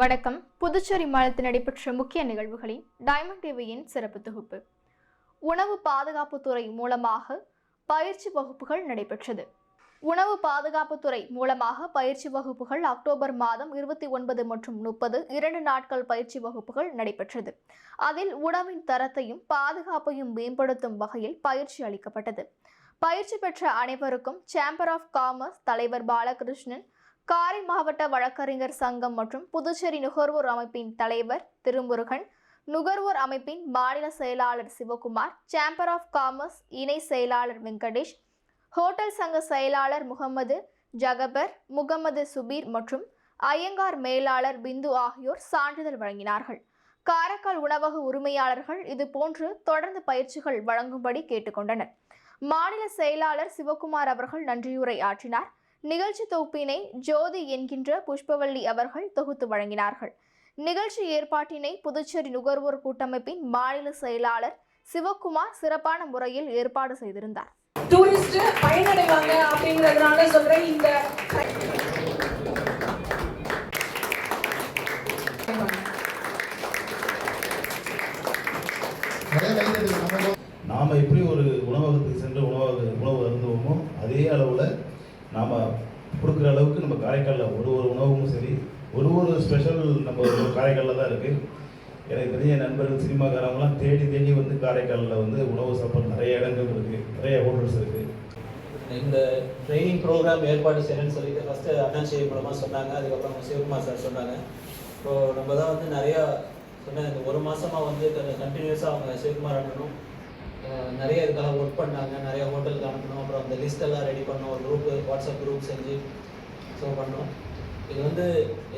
வணக்கம். புதுச்சேரி மாநிலத்தில் நடைபெற்ற முக்கிய நிகழ்வுகளின் டைமண்ட் டிவியின் சிறப்பு தொகுப்பு. உணவு பாதுகாப்புத்துறை மூலமாக பயிற்சி வகுப்புகள் நடைபெற்றது. உணவு பாதுகாப்புத்துறை மூலமாக பயிற்சி வகுப்புகள் அக்டோபர் மாதம் இருபத்தி ஒன்பது மற்றும் முப்பது இரண்டு நாட்கள் பயிற்சி வகுப்புகள் நடைபெற்றது. அதில் உணவின் தரத்தையும் பாதுகாப்பையும் மேம்படுத்தும் வகையில் பயிற்சி அளிக்கப்பட்டது. பயிற்சி பெற்ற அனைவருக்கும் சேம்பர் ஆஃப் காமர்ஸ் தலைவர் பாலகிருஷ்ணன் காரை மாவட்ட வழக்கறிஞர் சங்கம் மற்றும் புதுச்சேரி நுகர்வோர் அமைப்பின் தலைவர் திருமுருகன் நுகர்வோர் அமைப்பின் மாநில செயலாளர் சிவகுமார் சேம்பர் ஆஃப் காமர்ஸ் இணை செயலாளர் வெங்கடேஷ் ஹோட்டல் சங்க செயலாளர் முகமது ஜகபர் முகமது சுபீர் மற்றும் ஐயங்கார் மேலாளர் பிந்து ஆகியோர் சான்றிதழ் வழங்கினார்கள். காரைக்கால் உணவக உரிமையாளர்கள் இதுபோன்று தொடர்ந்து பயிற்சிகள் வழங்கும்படி கேட்டுக்கொண்டனர். மாநில செயலாளர் சிவகுமார் அவர்கள் நன்றியுரை ஆற்றினார். நிகழ்ச்சி தொகுப்பினை ஜோதி என்கின்ற புஷ்பவள்ளி அவர்கள் தொகுத்து வழங்கினார்கள். நிகழ்ச்சி ஏற்பாட்டினை புதுச்சேரி நுகர்வோர் கூட்டமைப்பின் மாநில செயலாளர் சிவகுமார் சிறப்பான முறையில் ஏற்பாடு செய்திருந்தார். டூரிஸ்ட் பயனடைவாங்க அப்படிங்கிறதுனால சொல்றேன். இந்த நாம் கொடுக்குற அளவுக்கு நம்ம காரைக்காலில் ஒரு ஒரு உணவும் சரி ஒரு ஒரு ஸ்பெஷல் நம்ம ஒரு காரைக்காலில் தான் இருக்குது எனக்கு தெரிஞ்ச நண்பர்கள் சினிமாக்காரங்களாம் தேடி தேடி வந்து காரைக்காலில் வந்து உணவு சாப்பாடு நிறைய இடங்கள் இருக்குது நிறைய ஹோட்டல்ஸ் இருக்குது இந்த ட்ரைனிங் ப்ரோக்ராம் ஏற்பாடு செய்யணும்னு சொல்லிட்டு ஃபஸ்ட்டு அண்ணாச்சி மூலமாக சொன்னாங்க. அதுக்கப்புறம் சிவகுமார் சார் சொன்னாங்க. ஸோ நம்ம தான் வந்து நிறையா சொன்ன இந்த ஒரு மாதமாக வந்து கண்டினியூஸாக அவங்க சிவகுமார் அண்ணனும் நிறைய இதுக்காக ஒர்க் பண்ணாங்க. நிறைய ஹோட்டலுக்கு அனுப்பணும் அப்புறம் அந்த லிஸ்டெல்லாம் ரெடி பண்ணோம். ஒரு குரூப் வாட்ஸ்அப் குரூப் செஞ்சு ஸோ பண்ணோம். இது வந்து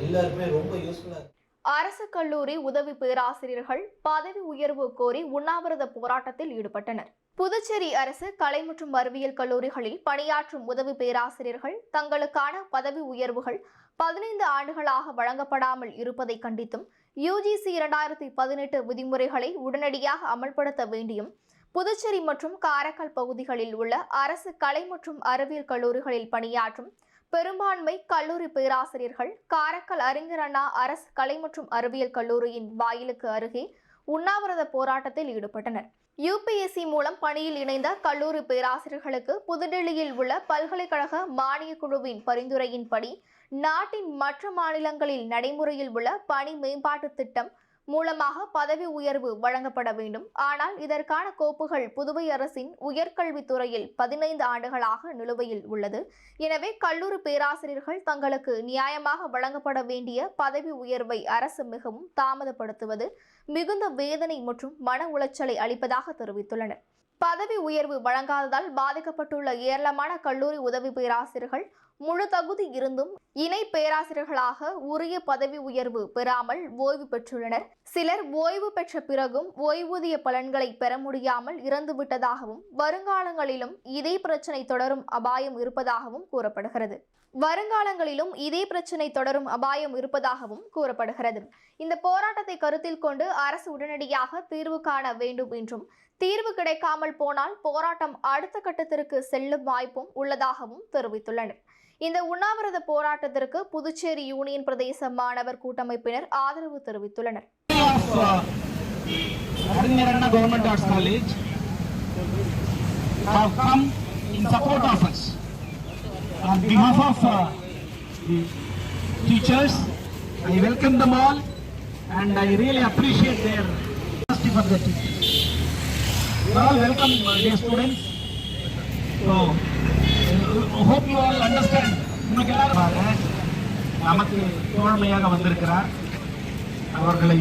எல்லாருக்குமே ரொம்ப யூஸ்ஃபுல்லாக அரசு கல்லூரி உதவி பேராசிரியர்கள் பதவி உயர்வு கோரி உண்ணாவிரத போராட்டத்தில் ஈடுபட்டனர். புதுச்சேரி அரசு கலை மற்றும் அறிவியல் கல்லூரிகளில் பணியாற்றும் உதவி பேராசிரியர்கள் தங்களுக்கான பதவி உயர்வுகள் பதினைந்து ஆண்டுகளாக வழங்கப்படாமல் இருப்பதை கண்டித்தும் யுஜிசி இரண்டாயிரத்தி பதினெட்டு விதிமுறைகளை உடனடியாக அமல்படுத்த வேண்டியும் புதுச்சேரி மற்றும் காரைக்கால் பகுதிகளில் உள்ள அரசு கலை மற்றும் அறிவியல் கல்லூரிகளில் பணியாற்றும் பெரும்பான்மை கல்லூரி பேராசிரியர்கள் காரைக்கால் அறிஞர் அண்ணா அரசு கலை மற்றும் அறிவியல் கல்லூரியின் வாயிலுக்கு அருகே உண்ணாவிரத போராட்டத்தில் ஈடுபட்டனர். யுபிஎஸ்சி மூலம் பணியில் இணைந்த கல்லூரி பேராசிரியர்களுக்கு புதுடெல்லியில் உள்ள பல்கலைக்கழக மானியக் குழுவின் பரிந்துரையின்படி நாட்டின் மற்ற மாநிலங்களில் நடைமுறையில் உள்ள பணி மேம்பாட்டு திட்டம் மூலமாக பதவி உயர்வு வழங்கப்பட வேண்டும். ஆனால் இதற்கான கோப்புகள் புதுவை அரசின் உயர்கல்வித்துறையில் பதினைந்து ஆண்டுகளாக நிலுவையில் உள்ளது. எனவே கல்லூரி பேராசிரியர்கள் தங்களுக்கு நியாயமாக வழங்கப்பட வேண்டிய பதவி உயர்வை அரசு மிகவும் தாமதப்படுத்துவது மிகுந்த வேதனை மற்றும் மன உளைச்சலை அளிப்பதாக தெரிவித்துள்ளனர். பதவி உயர்வு வழங்காததால் பாதிக்கப்பட்டுள்ள ஏராளமான கல்லூரி உதவி பேராசிரியர்கள் முழு தகுதி இருந்தும் இணை பேராசிரியர்களாக உரிய பதவி உயர்வு பெறாமல் ஓய்வு பெற்றுள்ளனர். சிலர் ஓய்வு பெற்ற பிறகும் ஓய்வூதிய பலன்களை பெற முடியாமல் இறந்துவிட்டதாகவும் வருங்காலங்களிலும் இதே பிரச்சினை தொடரும் அபாயம் இருப்பதாகவும் கூறப்படுகிறது. வருங்காலங்களிலும் இதே பிரச்சனை தொடரும் அபாயம் இருப்பதாகவும் கூறப்படுகிறது. இந்த போராட்டத்தை கருத்தில் கொண்டு அரசு உடனடியாக தீர்வு காண வேண்டும் என்றும் தீர்வு கிடைக்காமல் போனால் போராட்டம் அடுத்த கட்டத்திற்கு செல்லும் வாய்ப்பும் உள்ளதாகவும் தெரிவித்துள்ளனர். இந்த உண்ணாவிரத போராட்டத்திற்கு புதுச்சேரி யூனியன் பிரதேச மாணவர் கூட்டமைப்பினர் ஆதரவு தெரிவித்துள்ளனர் of uh, Harinyaranna Government Arts College have come in support of us. On behalf of uh, the teachers, I welcome them all and I really appreciate their honesty for the teachers. You are all welcome, my dear students. So, உங்களுக்கு எல்லாரும் நமக்கு தோழமையாக வந்திருக்கிறார் அவர்களை.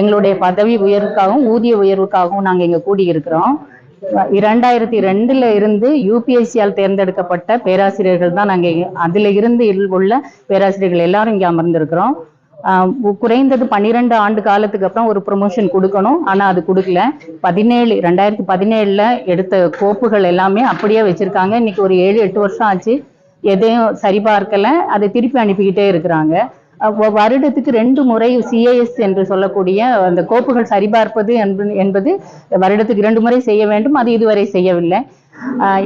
எங்களுடைய பதவி உயர்வுக்காகவும் ஊதிய உயர்வுக்காகவும் நாங்கள் இங்கே கூடியிருக்கிறோம். இரண்டாயிரத்தி ரெண்டுல இருந்து யூபிஎஸ்சியால் தேர்ந்தெடுக்கப்பட்ட பேராசிரியர்கள் தான் நாங்கள் அதில் இருந்து உள்ள பேராசிரியர்கள் எல்லாரும் இங்கே அமர்ந்திருக்கிறோம். குறைந்தது பன்னிரெண்டு ஆண்டு காலத்துக்கு அப்புறம் ஒரு ப்ரொமோஷன் கொடுக்கணும். ஆனால் அது கொடுக்கல. பதினேழு ரெண்டாயிரத்தி பதினேழுல எடுத்த கோப்புகள் எல்லாமே அப்படியே வச்சிருக்காங்க. இன்னைக்கு ஒரு ஏழு எட்டு வருஷம் ஆச்சு. எதையும் சரிபார்க்கல அதை திருப்பி அனுப்பிக்கிட்டே இருக்கிறாங்க. வருடத்துக்கு ரெண்டு முறை சிஏஎஸ் என்று சொல்லக்கூடிய அந்த கோப்புகள் சரிபார்ப்பது என்பது என்பது வருடத்துக்கு இரண்டு முறை செய்ய வேண்டும். அது இதுவரை செய்யவில்லை.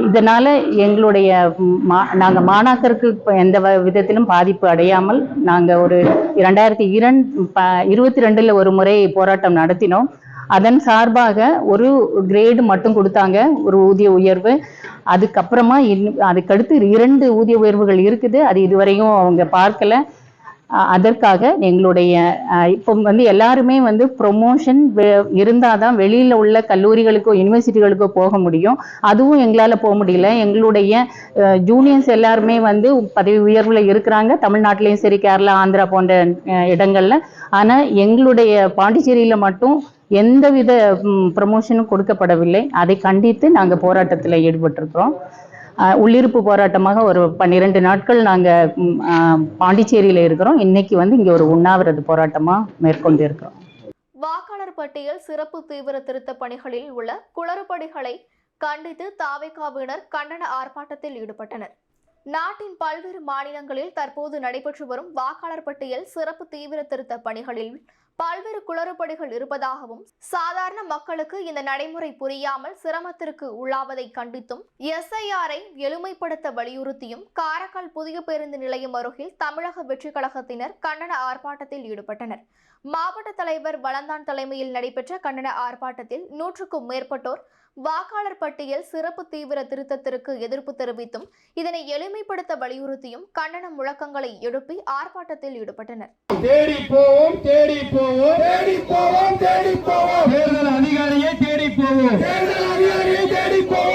இதனால எங்களுடைய மா நாங்கள் மாணாக்கருக்கு எந்த விதத்திலும் பாதிப்பு அடையாமல் நாங்கள் ஒரு இரண்டாயிரத்தி இரண் இருபத்தி ரெண்டில் ஒரு முறை போராட்டம் நடத்தினோம். அதன் சார்பாக ஒரு கிரேடு மட்டும் கொடுத்தாங்க ஒரு ஊதிய உயர்வு. அதுக்கப்புறமா இன் அதுக்கடுத்து இரண்டு ஊதிய உயர்வுகள் இருக்குது. அது இதுவரையும் அவங்க பார்க்கல. அதற்காக எங்களுடைய இப்போ வந்து எல்லாருமே வந்து ப்ரொமோஷன் இருந்தால் தான் வெளியில் உள்ள கல்லூரிகளுக்கோ யூனிவர்சிட்டிகளுக்கோ போக முடியும். அதுவும் எங்களால் போக முடியல. எங்களுடைய ஜூனியர்ஸ் எல்லாருமே வந்து பதவி உயர்வில் இருக்கிறாங்க. தமிழ்நாட்டிலையும் சரி கேரளா ஆந்திரா போன்ற இடங்களில். ஆனால் எங்களுடைய பாண்டிச்சேரியில் மட்டும் எந்தவித ப்ரமோஷனும் கொடுக்கப்படவில்லை. அதை கண்டித்து நாங்கள் போராட்டத்தில் ஈடுபட்டிருக்கிறோம். உள்ளிருப்பு போராட்டமாக ஒரு பன்னிரெண்டு நாட்கள் நாங்கள் பாண்டிச்சேரியில் இருக்கிறோம். இன்னைக்கு வந்து இங்கே ஒரு உண்ணாவிரத போராட்டமாக மேற்கொண்டு இருக்கிறோம் வாக்காளர் பட்டியல் சிறப்பு தீவிர திருத்த பணிகளில் உள்ள குளறுபடிகளை கண்டித்து தாவேகாவினர் கண்டன ஆர்ப்பாட்டத்தில் ஈடுபட்டனர். நாட்டின் பல்வேறு மாநிலங்களில் தற்போது நடைபெற்று வரும் வாக்காளர் பட்டியல் சிறப்பு தீவிர திருத்த பணிகளில் பல்வேறு குளறுபடிகள் இருப்பதாகவும் சாதாரண மக்களுக்கு இந்த நடைமுறை புரியாமல் சிரமத்திற்கு உள்ளாவதை கண்டித்தும் எஸ்ஐஆரை எளிமைப்படுத்த வலியுறுத்தியும் காரைக்கால் புதிய பேருந்து நிலையம் அருகில் தமிழக வெற்றி கழகத்தினர் கண்டன ஆர்ப்பாட்டத்தில் ஈடுபட்டனர். மாவட்ட தலைவர் வளந்தான் தலைமையில் நடைபெற்ற கண்டன ஆர்ப்பாட்டத்தில் நூற்றுக்கும் மேற்பட்டோர் வாக்காளர் பட்டியல் சிறப்பு தீவிர திருத்தத்திற்கு எதிர்ப்பு தெரிவித்தும் இதனை எளிமைப்படுத்த வலியுறுத்தியும் கண்டன முழக்கங்களை எழுப்பி ஆர்ப்பாட்டத்தில் ஈடுபட்டனர். தேடி போவோம் தேடி போவோம். தேடி போவோம் தேடி போவோம். தேர்தல் அதிகாரியை தேடி போவோம். தேர்தல் அதிகாரியை தேடி போவோம்.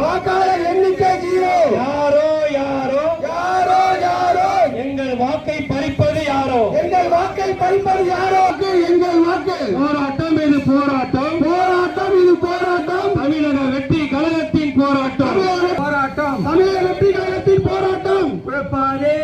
வாக்காளர் எண்ணிக்கை ஜீரோ யாரோ யாரோ யாரோ யாரோ எங்கள் வாக்கை பறிப்பது யாரோ எங்கள் வாக்கை பறிப்பது யாரோ எங்கள் வாக்கு போராட்டம் இது போராட்டம் போராட்டம் இது போராட்டம் தமிழக வெற்றி கழகத்தின் போராட்டம் போராட்டம் தமிழக வெற்றி கழகத்தின் போராட்டம் குழப்பாதே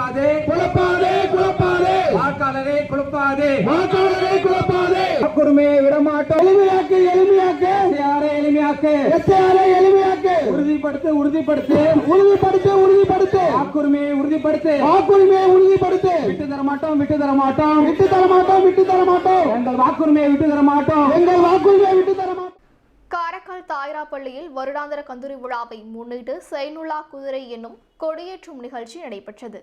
குழப்பாதே. குழப்பாதே குழப்பாதே. வாக்காளரே குழப்பாதே. வாக்காளரே குழப்பாதே. வாக்குரிமையை விடமாட்டோம். எளிமையாக்கு எளிமையாக்கு. யாரை எளிமையாக்கு. யாரை எளிமையாக்கு. உறுதிப்படுத்து உறுதிப்படுத்து. உறுதிப்படுத்து உறுதிப்படுத்து. வாக்குரிமையை உறுதிப்படுத்து. வாக்குரிமையை உறுதிப்படுத்து. விட்டு தர மாட்டோம் விட்டு தர மாட்டோம் விட்டு தர மாட்டோம் விட்டு தர மாட்டோம் எங்கள் வாக்குரிமையை விட்டு தர மாட்டோம் எங்கள் வாக்குரிமையை விட்டு தர மாட்டோம் காரைக்கால் தாய்ராப்பள்ளியில் வருடாந்திர கந்தூரி விழாவை முன்னிட்டு சைனுல்லா குதிரை என்னும் கொடியேற்றும் நிகழ்ச்சி நடைபெற்றது.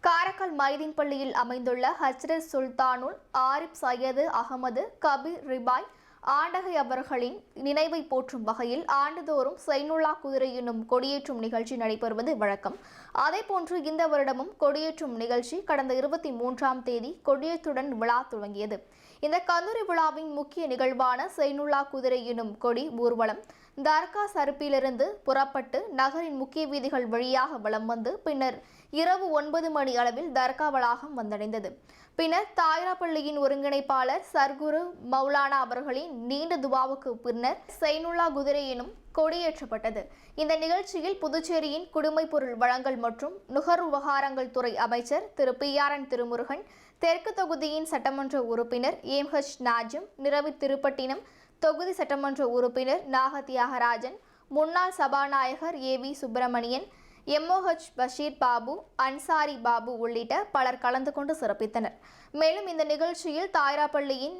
காரைக்கால் மைதீன் பள்ளியில் அமைந்துள்ள ஹஜ்ரத் சுல்தானுல் ஆரிப் சையது அகமது கபீர் ரிபாய் ஆண்டகை அவர்களின் நினைவை போற்றும் வகையில் ஆண்டுதோறும் சைனுல்லா குதிரை என்னும் கொடியேற்றும் நிகழ்ச்சி நடைபெறுவது வழக்கம். அதேபோன்று இந்த வருடமும் கொடியேற்றும் நிகழ்ச்சி கடந்த இருபத்தி மூன்றாம் தேதி கொடியேற்றுடன் விழா துவங்கியது. இந்த கந்தூரி விழாவின் முக்கிய நிகழ்வான சைனுல்லா குதிரை எனும் கொடி ஊர்வலம் தர்கா சருப்பிலிருந்து புறப்பட்டு நகரின் முக்கிய வீதிகள் வழியாக வலம் வந்து பின்னர் இரவு ஒன்பது மணி அளவில் தர்கா வளாகம் வந்தடைந்தது. பின்னர் தாயிராப்பள்ளியின் ஒருங்கிணைப்பாளர் சர்க்குரு மௌலானா அவர்களின் நீண்ட துவாவுக்கு பின்னர் சைனுல்லா குதிரை எனும் கொடியேற்றப்பட்டது. இந்த நிகழ்ச்சியில் புதுச்சேரியின் குடிமைப் பொருள் வழங்கல் மற்றும் நுகர்வு விவகாரங்கள் துறை அமைச்சர் Thiru P R N Thirumurugan தெற்கு தொகுதியின் சட்டமன்ற உறுப்பினர் ஏம்ஹச் நாஜம் நாஜிம் நிரவி திருப்பட்டினம் தொகுதி சட்டமன்ற உறுப்பினர் நாக தியாகராஜன் முன்னாள் சபாநாயகர் A V Subramanian MOH Basheer Babu Ansari Babu உள்ளிட்ட பலர் கலந்து கொண்டு சிறப்பித்தனர். மேலும் இந்த நிகழ்ச்சியில் தாய்ராப்பள்ளியின்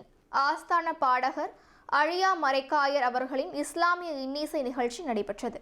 ஆஸ்தான பாடகர் அழியா மரைக்காயர் அவர்களின் இஸ்லாமிய இன்னிசை நிகழ்ச்சி நடைபெற்றது.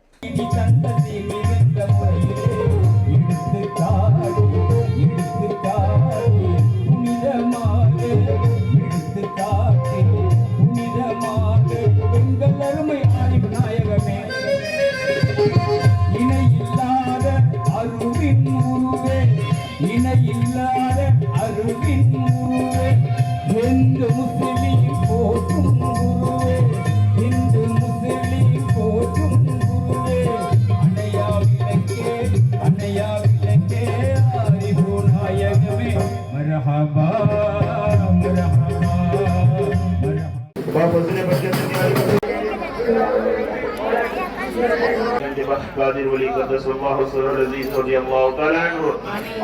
قادر ولي قدس الله سر العزيز رضي الله تعالى عنه.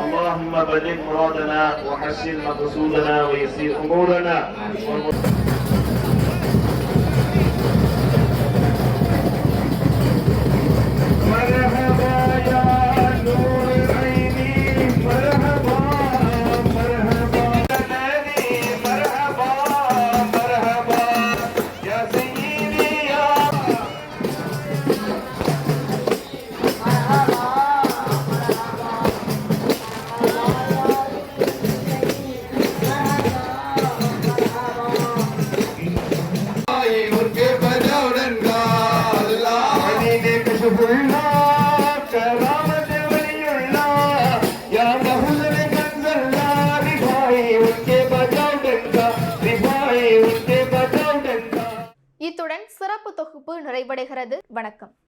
اللهم بلغ مرادنا وحسن مقصودنا ويسير أمورنا.